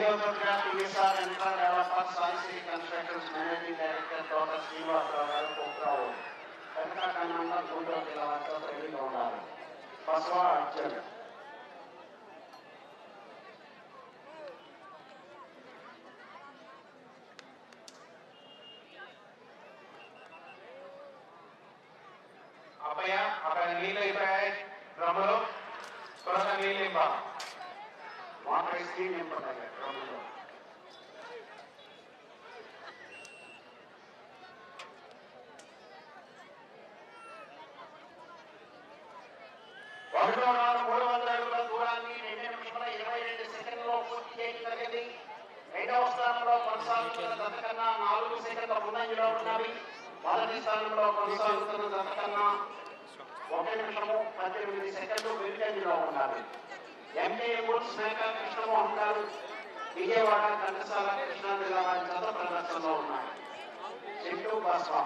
ఐదవ తరగతిగా TSR infra developer Saisree constructions managing director doctor Srinivasarao గారు కుక్రావు వెంకటకన్నంగా గుంటూరు జిల్లా వారితో రెడీగా ఉన్నారు బసవ అర్జున్ ఒకటో మూడు వందల అడుగుల దూరాన్ని రెండు నిమిషముల ఇరవై రెండు సెకండ్లలో పూర్తి చేయడం జరిగింది. రెండవ స్థానంలో కొనసాగుతున్న జత నాలుగు సెకండ్ల ముందంజలో ఉన్నవి. మొదటి స్థానంలో కొనసాగుతున్న జత ఒక నిమిషము పద్దెనిమిది సెకండ్లు వెనుకంజలో ఉన్నారు ఎంకే బుల్స్ మేక కృష్ణమోహన్ గారు విజయవాడ ఘంటసాల కృష్ణా జిల్లా వారి జత ప్రదర్శనలో ఉన్నాయి. చెట్టు బస్వా.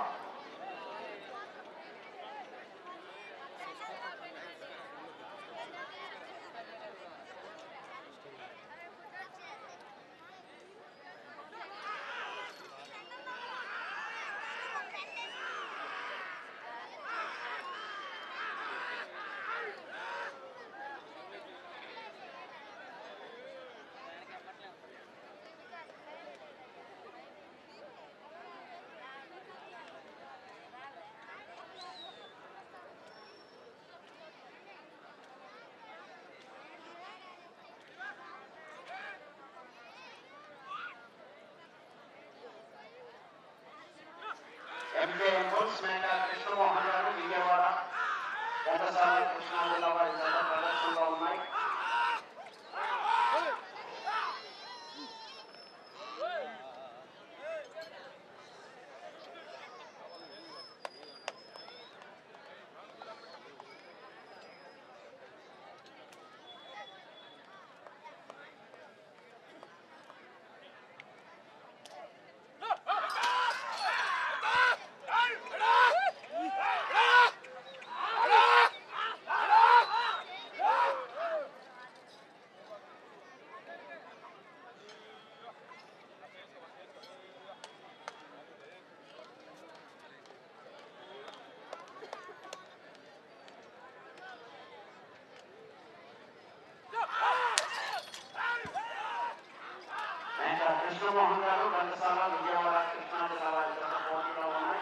కృష్ణమోహన్ గారు ఘంటసాల విజయవాడ కృష్ణా జిల్లా వారి జత పోటీలో ఉన్నాయి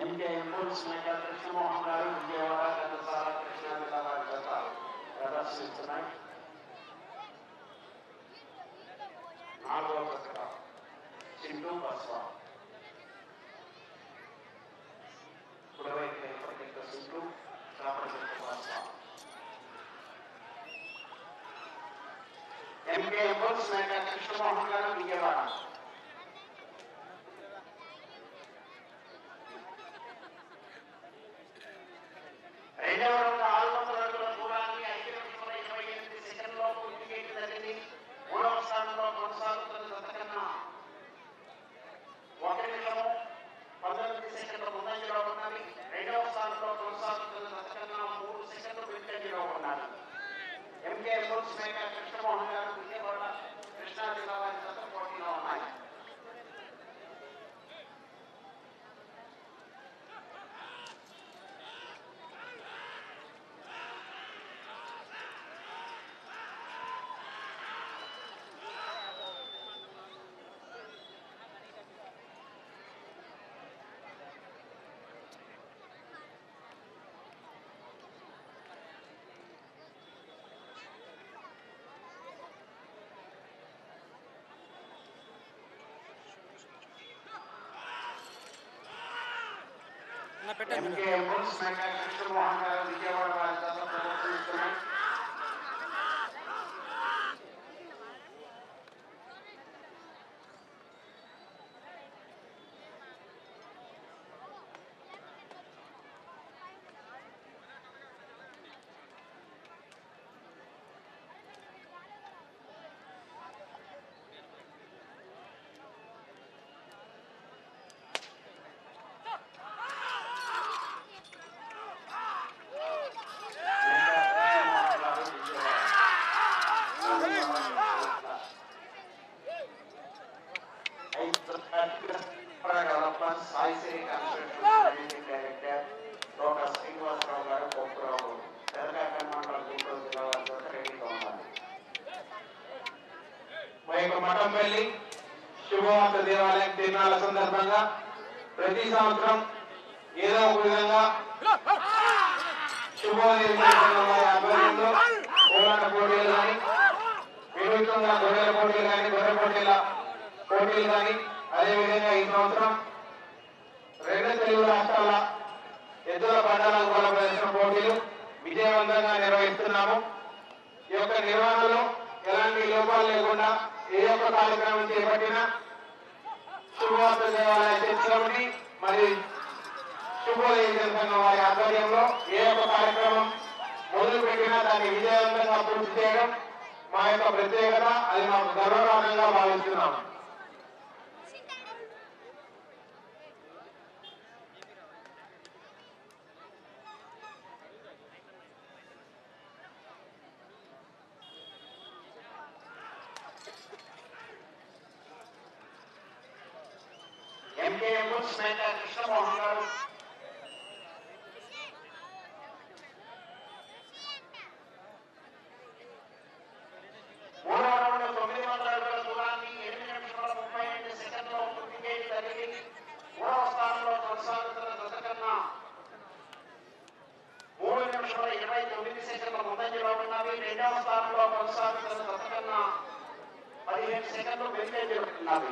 ఎంకే ఎంబుల్స్ మేక కృష్ణమోహన్ గారు విజయవాడ ఘంటసాల కృష్ణా జిల్లా వారి జత ప్రదర్శిస్తున్నాయి నాలుగవ జత చింటూ బస్వా కుడివైపు ఇప్పటికింత సింటూ కాపడికింత బస్వా ఎంకే ఎంబుల్స్ మేక కృష్ణమోహన్ గారు విజయవాడ రెండవ రౌండ్ ఆరు వందల అడుగుల దూరాన్ని ఐదు నిమిషముల ఇరవై ఎనిమిది సెకండ్లో పూర్తి చేయడం జరిగింది మూడవ స్థానంలో కొనసాగుతున్న జత కన్నా ఒక నిమిషము పంతొమ్మిది సెకండ్ల ముందంజలో ఉన్నవి రెండవ స్థానంలో కొనసాగుతున్న జత కన్నా మూడు సెకండ్లు వెనుకంజలో ఉన్నవి ఎంకే బుల్స్ మేక కృష్ణమోహన్ గారు విజయవాడ కృష్ణా జిల్లా వారి జత పోటీలో ఉన్నాయి ఎంకే మున్స్ మేక కృష్ణమోహన్ గారు విజయవాడ వారి చేత ప్రదర్శిస్తున్నాయి Saisri construction director doctor Srinivasarao గారు గొప్పరావు తెలంగాణ మండలం గుంటూరు జిల్లా వారి చేత రెడీగా ఉన్నారు. మా యొక్క మఠంపల్లి శుభవార్త దేవాలయం తిరునాళ్ళ సందర్భంగా ప్రతి సంవత్సరం ఏదో ఒక విధంగా శుభోదయం ఆధ్వర్యంలో పోరాట పోటీలు కానీ వినూత్నంగా గొర్రెల పోటీలు కానీ గొర్రె పోటీల పోటీలు కానీ అదేవిధంగా ఈ సంవత్సరం తెలుగు రాష్ట్రాల ఎద్దుల బండాలకు బలపరిచిన పోటీలు విజయవంతంగా నిర్వహిస్తున్నాము. ఈ యొక్క నిర్వహణలో ఎలాంటి లోపాలు లేకుండా ఏ ఒక్క కార్యక్రమం చేపట్టినా శుభవార్త దేవాలయ చర్చలమని మరి శుభోదయం సంఘం వారి ఆధ్వర్యంలో ఏ యొక్క కార్యక్రమం మొదలు పెట్టినా దాన్ని విజయవంతంగా పూర్తి చేయడం మా యొక్క ప్రత్యేకత. అది మాకు గర్వకారణంగా భావిస్తున్నాము ఎంకే మున్స్ మేక కృష్ణమోహన్ గారు మూడవ రౌండ్ తొమ్మిది వందల అడుగుల దూరాన్ని ఎనిమిది నిమిషాల ముప్పై ఐదు సెకండ్లో పూర్తి చేయడం జరిగింది మూడవ స్థానంలో కొనసాగుతున్న జత కన్నా మూడు నిమిషాల ఇరవై తొమ్మిది సెకండ్ల ముందంజలో ఉన్నవి రెండవ స్థానంలో కొనసాగుతున్న జత కన్నా పదిహేను సెకండ్లు వెనుకంజలో ఉన్నవి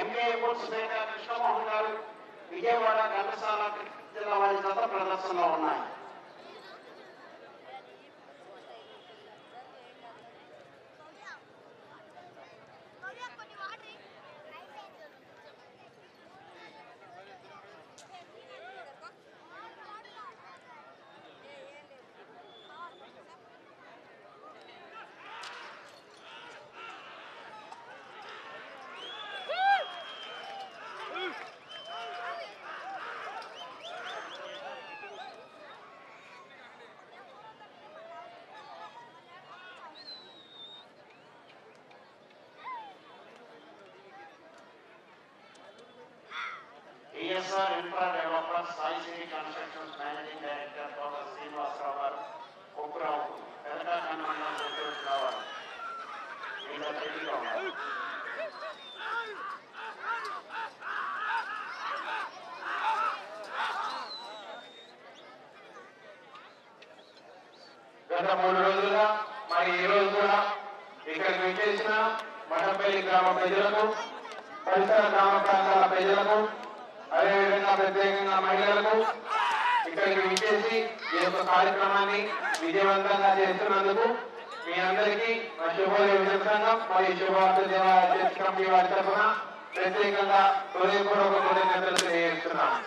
ఎంఏ బుల్స్ మేక కృష్ణమోహన్ గారు విజయవాడ ఘంటసాల జిల్లా వారి జత ప్రదర్శనలో ఉన్నాయి TSR infra developers Sai city constructions managing director doctor Srinivasarao గారు కుక్కురావు తెలంగాణ మండలం గుంటూరు జిల్లా వారు వీళ్ళ రెడీగా ఉన్నారు గత మూడు రోజులుగా మరి ఈ రోజు కూడా ఇక్కడికి విచ్చేసిన మఠంపల్లి గ్రామ ప్రజలకు పరిసర గ్రామ ప్రాంతాల ప్రజలకు అదేవిధంగా ప్రత్యేకంగా మహిళలకు ఇక్కడికి విచ్చేసి ఈ యొక్క కార్యక్రమాన్ని విజయవంతంగా చేస్తున్నందుకు మీ అందరికీ మా శుభోదయ సంఘం మరియు శుభవార్త దేవాలయ కమిటీ వారి తరఫున ప్రత్యేకంగా హృదయపూర్వక కృతజ్ఞతలు తెలియజేస్తున్నాను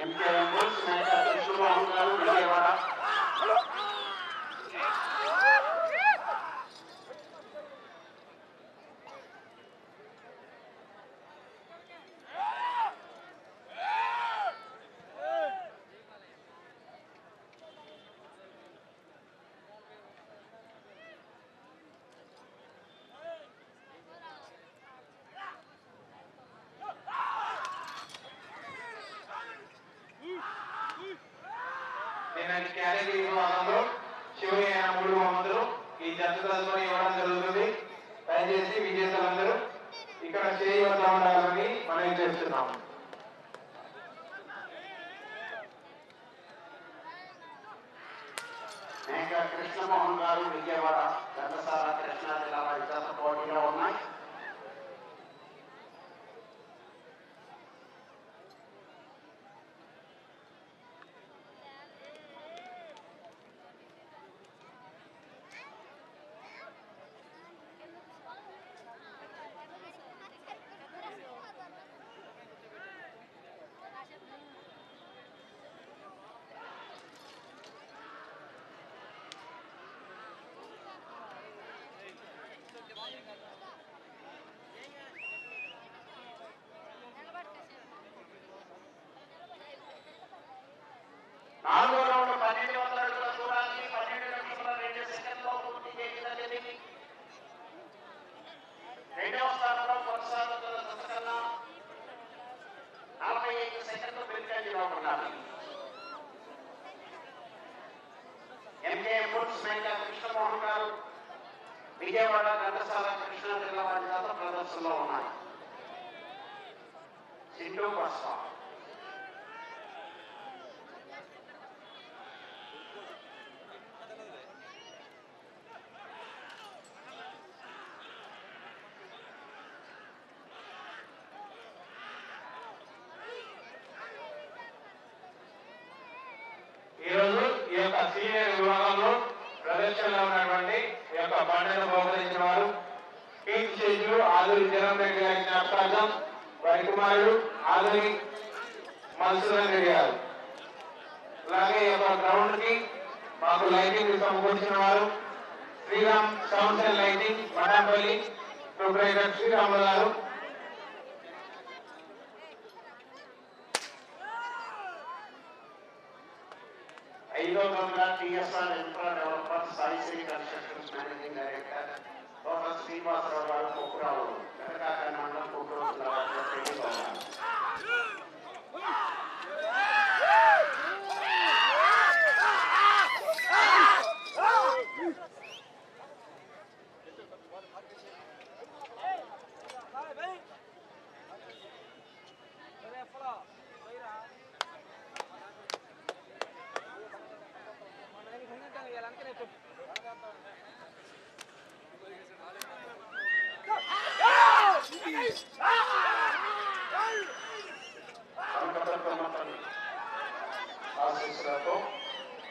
ఎంకే బుల్స్ మేక కృష్ణమోహన్ గారు విజయవాడ నేను క్యారేజీ విభాగంలో చివరి అయిన ఈ జట్టు ఇవ్వడం జరుగుతుంది. దయచేసి విజేతలందరూ ఇక్కడ చేయి ఉండాలని మనం చేస్తున్నాము. మేక కృష్ణమోహన్ గారు విజయవాడ ఘంటసాల కృష్ణా జిల్లా వారి చేత విజయవాడ ఘంటసాల కృష్ణా జిల్లా వారి చేత ప్రదర్శనలో ఉన్నాయి సింధు పస్వా ఈరోజు ఈ యొక్క సీనియర్ విభాగంలో ప్రదర్శనలో ఉన్నటువంటి యొక్క పండుగను బహుకరించిన వారు. కీర్తి చేతులు ఆదూరి జగన్ రెడ్డి గారి జ్ఞాపకార్థం వారి కుమారుడు ఆధురి మధుసూదన్ రెడ్డి గారు. అలాగే ఈ యొక్క గ్రౌండ్కి మాకు లైటింగ్ సమకూర్చిన వారు. Sriram sounds and lighting Mathampalli proprietor Sriramulu గారు ఐదో Ganga TSR infra developer Saisri constructions managing director Thota Srinivasarao గారు కుక్కురావు వెనకాక మండలం కుక్కురావు జిల్లా వారిలో ట్రైనింగ్ ఉన్నారు. కనకదుర్గమ్మతల్లి ఆశీస్సులతో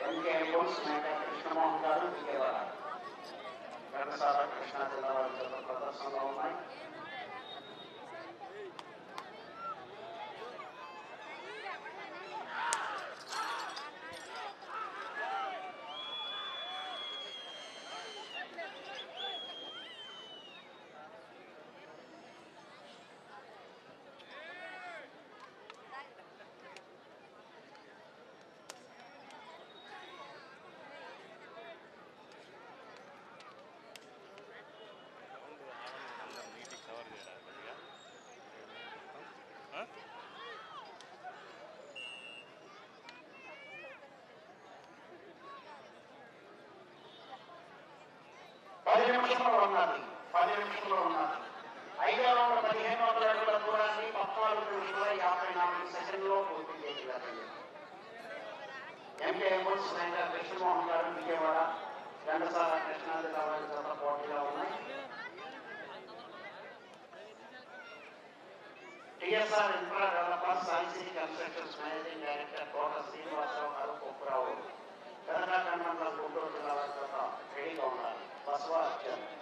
ఎంకే బోల్స్ మేక కృష్ణమోహన్ గారు విజయవాడ ఘనసార కృష్ణా జిల్లా వారి చేత ప్రదర్శనలో ఉన్నాయి పది నిమిషంలో ఉన్నది పది నిమిషంలో ఉన్నది ఐదో వందల పదిహేను వందల అడుగుల దూరాన్ని పద్నాలుగు నిమిషంలో యాభై నాలుగు సెకండ్లో పూర్తి చేయగలిగారు ఎంకే ఎమోన్స్ నాయన కృష్ణమోహన్ గారు విజయవాడ ఘంటసాల కృష్ణాది జిల్లా వారి పోటీగా ఉన్నాయి. TSR infra developer Saisri constructions managing director Kota Srinivasarao గారు కుప్పరావు. తెలంగాణ మండలం గుంటూరు జిల్లా వారి ఉండాలి. రెడీగా ఉన్నారు బసవ అర్జున్ శ్రీ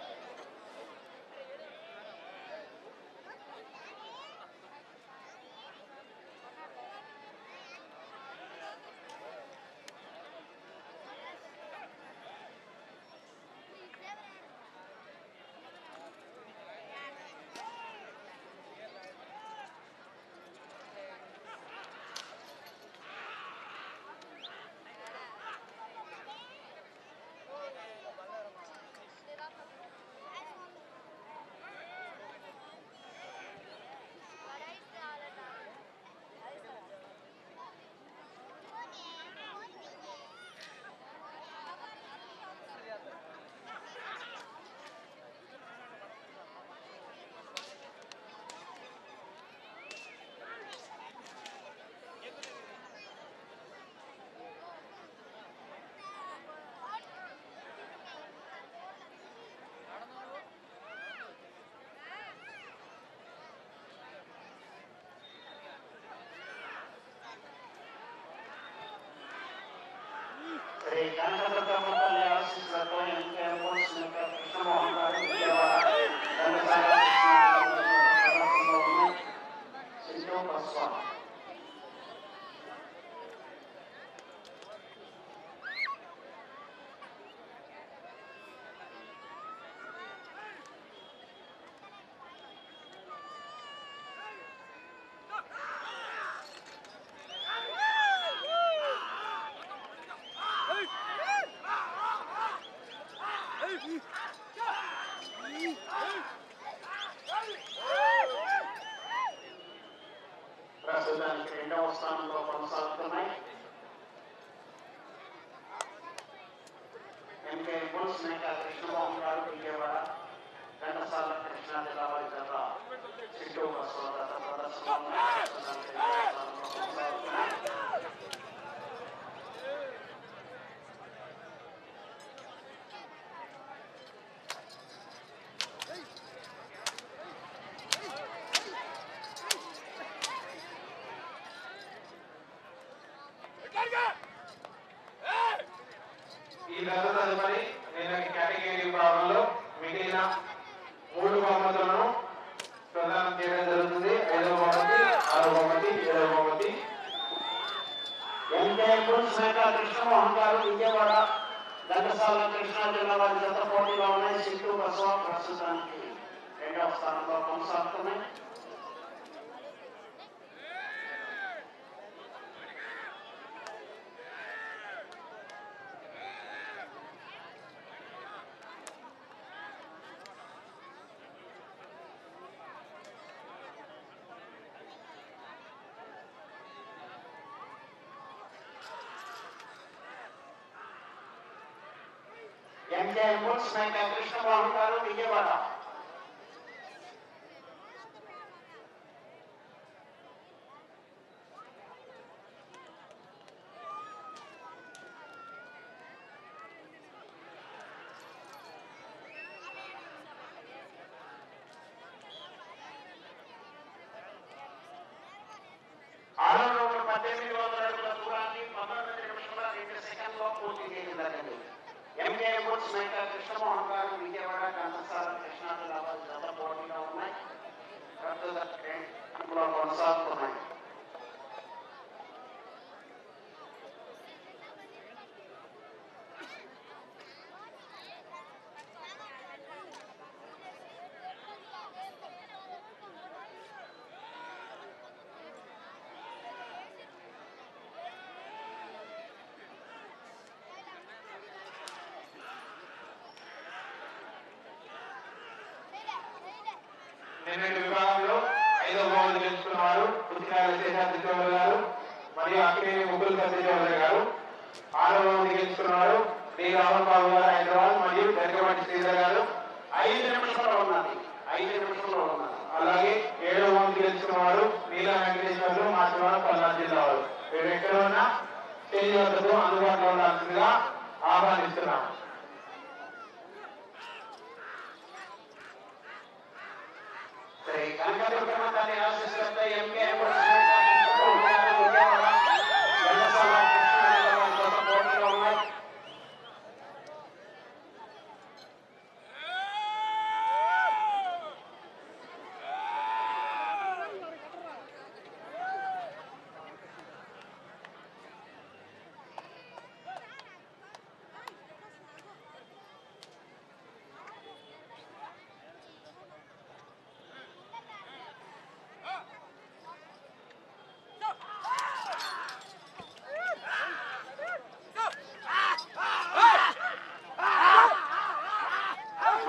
కనకదుర్గమ్మ తల్లి ఎన్కే పోలీస్ మేక కృష్ణబాబు గారు విజయవాడ ఘంటసాల కృష్ణా జిల్లావారి జిల్లా సిట్టు సోదర ప్రదర్శన Gotta go! ఎంకే పురుష్ మేక కృష్ణమోహన్ గారు విజయవాడ ఆరో రోజు పద్దెనిమిది వందల అడుగుల దూరాన్ని పంతొమ్మిది నిమిషాల రెండు సెకండ్లో పూర్తి చేయడం జరిగింది ఎంకే బుట్స్ మేక కృష్ణమోహన్ గారు విజయవాడ కంటసాల కృష్ణా జిల్లా వారి జత పోటీలో ఉన్నాయి కొనసాగుతున్నాయి శ్రీధర్ గారు ఐదు నిమిషంలో ఉన్నది ఐదు నిమిషంలో ఉన్నది అలాగే ఏడవ బహుమతి గెలుచుకున్నవారు నీల వెంకటేశ్వర్లు మాచివాడ పల్నాడు జిల్లా వారు. మీరు ఎక్కడ ఉన్నా స్టేజ్ అందుబాటులో ఉండాల్సిందిగా ఆహ్వానిస్తున్నాము శ్రీ కనకదుర్గమ్మ తల్లి ఆశీస్సులతో ఎంకే బుట్స్ మేక కృష్ణమోహన్ గారు విజయవాడ ఘంటసాల కృష్ణా జిల్లా వారి జత పోటీలో ఉన్నాయి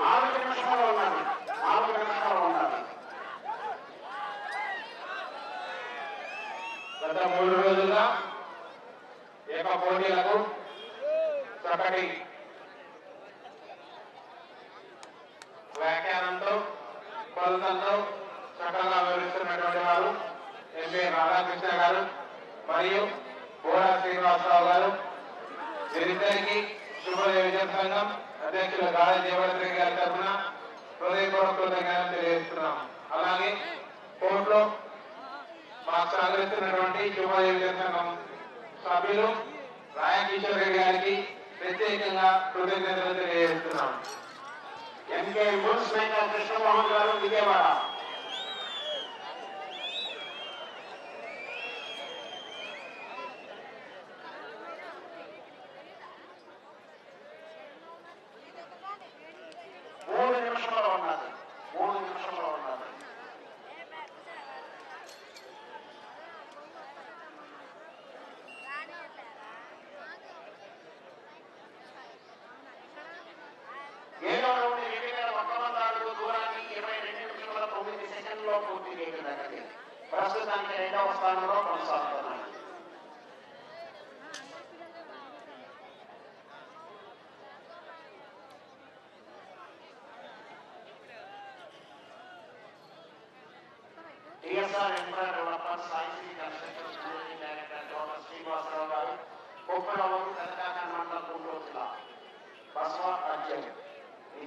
నాలుగు నిమిషాలు ఉన్నది నాలుగు నిమిషాలు ఉన్నది గత మూడు రోజులుగా ఈ యొక్క పోటీలకు చక్కటి వ్యాఖ్యానంతో కొలతలతో చక్కగా వివరిస్తున్నటువంటి వారు ఎంపీ రాధాకృష్ణ గారు మరియు బోరా శ్రీనివాసరావు గారు వీరిద్దరికి శుభోదయ విజయ సంఘం అధ్యక్షులు గాలి దేవరత్రి గారి తరఫున హృదయపూర్వక కృతజ్ఞతలు తెలియజేస్తున్నాం అలాగే కోర్టులో మాకు సహకరిస్తున్నటువంటి సభ్యులు రాయకిషోర్ రెడ్డి గారికి ప్రత్యేకంగా కృతజ్ఞతలు తెలియజేస్తున్నాం. ఎంకే బుట్స్ కృష్ణమోహన్ గారు విజయవాడ మూడు నిమిషంలో ఉన్నది మూడు నిమిషంలో ఉన్నది ఏడవ రౌండ్ రెండు వేల ఒక్క వంద అడుగు దూరాన్ని ఇరవై రెండు నిమిషాల తొమ్మిది సెకండ్లో పూర్తి చేయడం జరిగింది ప్రస్తుతానికి రెండవ స్థానంలో కొనసాగుతున్నాయి TSR infra developer Sai construction managing director doctor Srinivasarao గారు కుప్పలవరం కనకాక మండలం గుంటూరు జిల్లా బసవ రాజ్యం ఈ